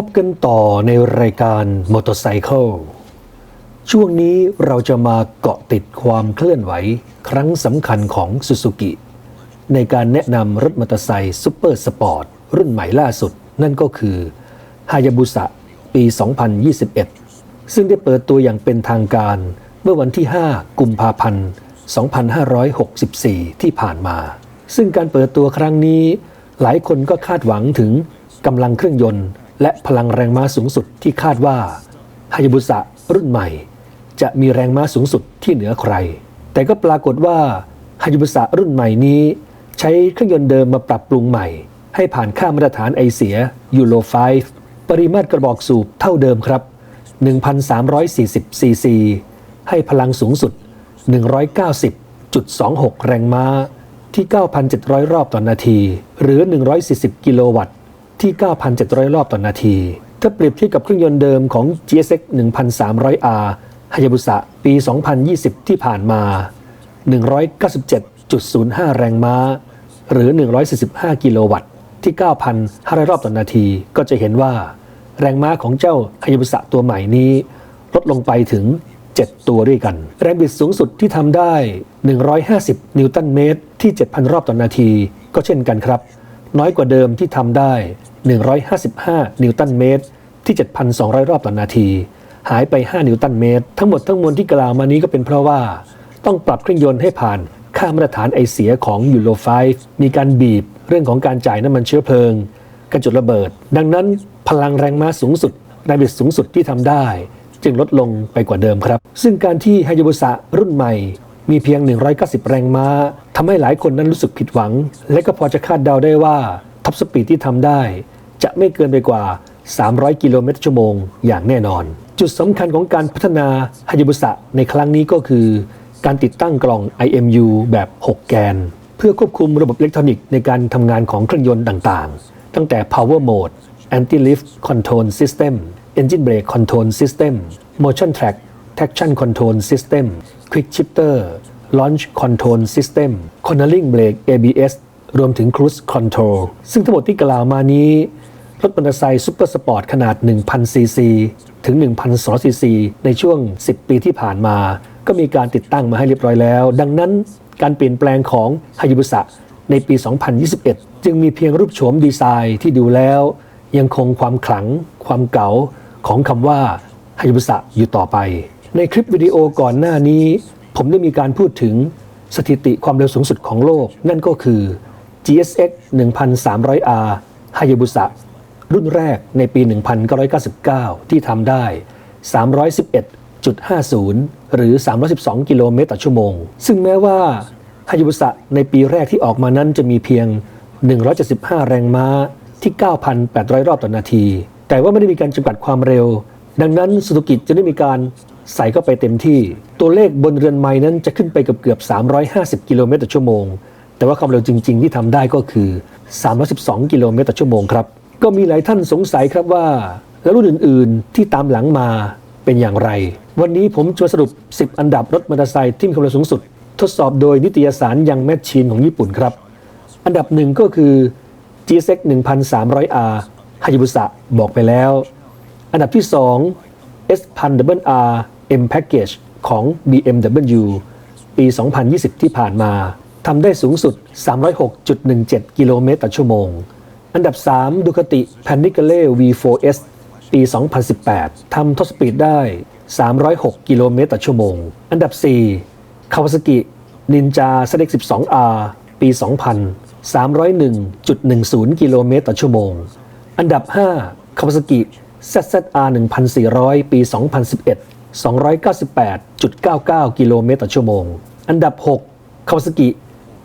พบกันต่อในรายการ Motorcycle ช่วงนี้เราจะมาเกาะติดความเคลื่อนไหว ครั้งสำคัญของ Suzuki ในการแนะนำรถมอเตอร์ไซค์ซูเปอร์สปอร์ต รุ่นใหม่ล่าสุด นั่นก็คือ Hayabusa ปี 2021 ซึ่งได้เปิดตัวอย่างเป็นทางการเมื่อวันที่ 5 กุมภาพันธ์ 2564 ที่ผ่านมา ซึ่งการเปิดตัวครั้งนี้ หลายคนก็คาดหวังถึงกำลังเครื่องยนต์ และพลังแรงม้าสูงสุดที่คาดว่าฮายาบุสะรุ่นใหม่ จะมีแรงม้าสูงสุดที่เหนือใคร แต่ก็ปรากฏว่าฮายาบุสะรุ่นใหม่นี้ ใช้เครื่องยนต์เดิมมาปรับปรุงใหม่ ให้ผ่านค่ามาตรฐานไอเสียยูโร 5 ปริมาตรกระบอกสูบเท่าเดิมครับ 1,340ซีซีให้พลังสูงสุด 190.26 แรงม้าที่ 9,700 รอบต่อนนาที หรือ 140 กิโลวัตต์ ที่ 9,700 รอบต่อนนาที ถ้าเปรียบเทียบกับเครื่องยนต์เดิมของ GSX 1,300R ฮายาบุสะปี 2020 ที่ผ่านมา 197.05 แรงม้า หรือ 145 กิโลวัตต์ที่ 9,500 รอบต่อนนาที ก็จะเห็นว่า แรงม้าของเจ้าฮายาบุสะตัวใหม่นี้ ลดลงไปถึง 7 ตัวด้วยกัน แรงบิดสูงสุดที่ทำได้ 150 นิวตันเมตรที่ 7,000 รอบต่อนนาที ก็เช่นกันครับ น้อยกว่าเดิมที่ทำได้ 155 นิวตันเมตร ที่ 7,200 รอบต่อนนาที หายไป 5 นิวตันเมตร ทั้งหมดทั้งมวลที่กล่าวมานี้ก็เป็นเพราะว่า ต้องปรับเครื่องยนต์ให้ผ่านค่ามาตรฐานไอเสียของยูโร5มีการบีบเรื่องของการจ่ายน้ำมันเชื้อเพลิงกระจุดระเบิด ดังนั้นพลังแรงม้าสูงสุดแรงบิดสูงสุดที่ทำได้ จึงลดลงไปกว่าเดิมครับ ซึ่งการที่ฮายาบุสะรุ่นใหม่มีเพียง 190 แรงม้าทำให้หลายคนนั้นรู้สึกผิดหวัง และก็พอจะคาดเดาได้ว่า ท็อปสปีดที่ทำได้ จะไม่เกินไปกว่า 300 กิโลเมตรชั่วโมงอย่างแน่นอน จุดสำคัญของการพัฒนาฮายาบุสะในครั้งนี้ก็คือ การติดตั้งกล่อง IMU แบบ 6 แกน เพื่อควบคุมระบบอิเล็กทรอนิกส์ในการทำงานของเครื่องยนต์ต่างๆ ตั้งแต่ Power Mode Anti-Lift Control System Engine Brake Control System Motion Track Traction Control System Quick Shifter Launch Control System Cornering Brake ABS รวมถึง Cruise Control ซึ่งทั้งหมดที่กล่าวมานี้ รถมอเตอร์ไซค์ซุปเปอร์สปอร์ตขนาด 1,000 ซีซี ถึง 1,200 ซีซี ในช่วง 10 ปีที่ผ่านมา ก็มีการติดตั้งมาให้เรียบร้อยแล้ว ดังนั้นการเปลี่ยนแปลงของฮายุบุสะในปี 2021 จึงมีเพียงรูปโฉมดีไซน์ที่ดูแล้ว ยังคงความขลัง ความเก๋าของคำว่าฮายุบุสะอยู่ต่อไป ในคลิปวิดีโอก่อนหน้านี้ ผมได้มีการพูดถึงสถิติความเร็วสูงสุดของโลก นั่นก็คือ GSX 1,300R ฮายุบุสะรุ่นแรกในปี 1999 ที่ทำได้ 311.50 หรือ 312 กิโลเมตรต่อชั่วโมง ซึ่งแม้ว่าฮายุบุสะในปีแรกที่ออกมานั้นจะมีเพียง 175 แรงม้าที่ 9,800 รอบต่อนาที แต่ว่าไม่ได้มีการจำกัดความเร็ว ดังนั้นสุ zuki จะได้มีการใส่เข้าไปเต็มที่ ตัวเลขบนเรือนไม้นั้นจะขึ้นไปเกือบเกือบ 350 กิโลเมตรต่อชั่วโมง แต่ว่าความเร็วจริง ๆ ที่ทำได้ก็คือ 312 กิโลเมตรต่อชั่วโมงครับ ก็มีหลายท่านสงสัยครับว่า แล้วรุ่นอื่น ๆ ที่ตามหลังมาเป็นอย่างไร วันนี้ผมจะสรุป 10 อันดับรถมอเตอร์ไซค์ที่มีความเร็วสูงสุด ทดสอบโดยนิตยสารยังแมชชีนของญี่ปุ่นครับ อันดับหนึ่งก็คือ GSX 1,300R ฮายิบุสะบอกไปแล้ว อันดับที่ 2 S 1000 R M Package ของ BMW ปี 2020 ที่ผ่านมา ทำได้สูงสุด 306.17 กิโลเมตรต่อชั่วโมง อันดับ3 Ducati Panigale V4S ปี 2018 ทำท็อปสปีดได้ 306 กิโลเมตรต่อชั่วโมง อันดับ 4 Kawasaki Ninja ZX12R ปี 2000 301.10 กิโลเมตรต่อชั่วโมง อันดับ 5 Kawasaki ZZR 1400 ปี 2011 298.99 กิโลเมตรต่อชั่วโมง อันดับ 6 Kawasaki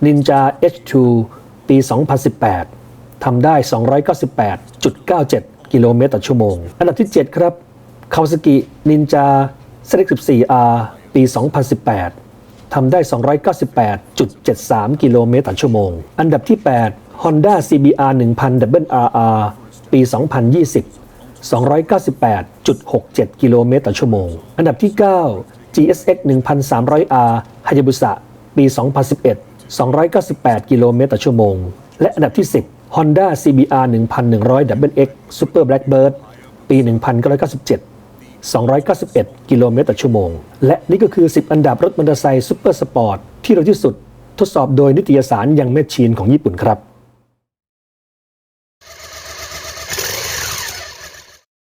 Ninja H2 ปี 2018 ทำได้ 298.97 กิโลเมตรต่อชั่วโมง อันดับที่ 7 ครับ Kawasaki Ninja ZX4R ปี 2018 ทำได้ 298.73 กิโลเมตรต่อชั่วโมง อันดับที่ 8 Honda CBR 1000 WRR ปี 2020 298.67 กิโลเมตรต่อชั่วโมง อันดับที่ 9 GSX 1,300R Hayabusa ปี 2011 298 กิโลเมตรต่อชั่วโมง และอันดับที่ 10 Honda CBR 1,100 WX Super Blackbird ปี 1997 291 กิโลเมตรต่อชั่วโมง และนี่ก็คือ 10 อันดับรถมอเตอร์ไซค์ซูเปอร์สปอร์ตที่เร็วที่สุด ทดสอบโดยนิตยสารยังแมชชีนของญี่ปุ่นครับ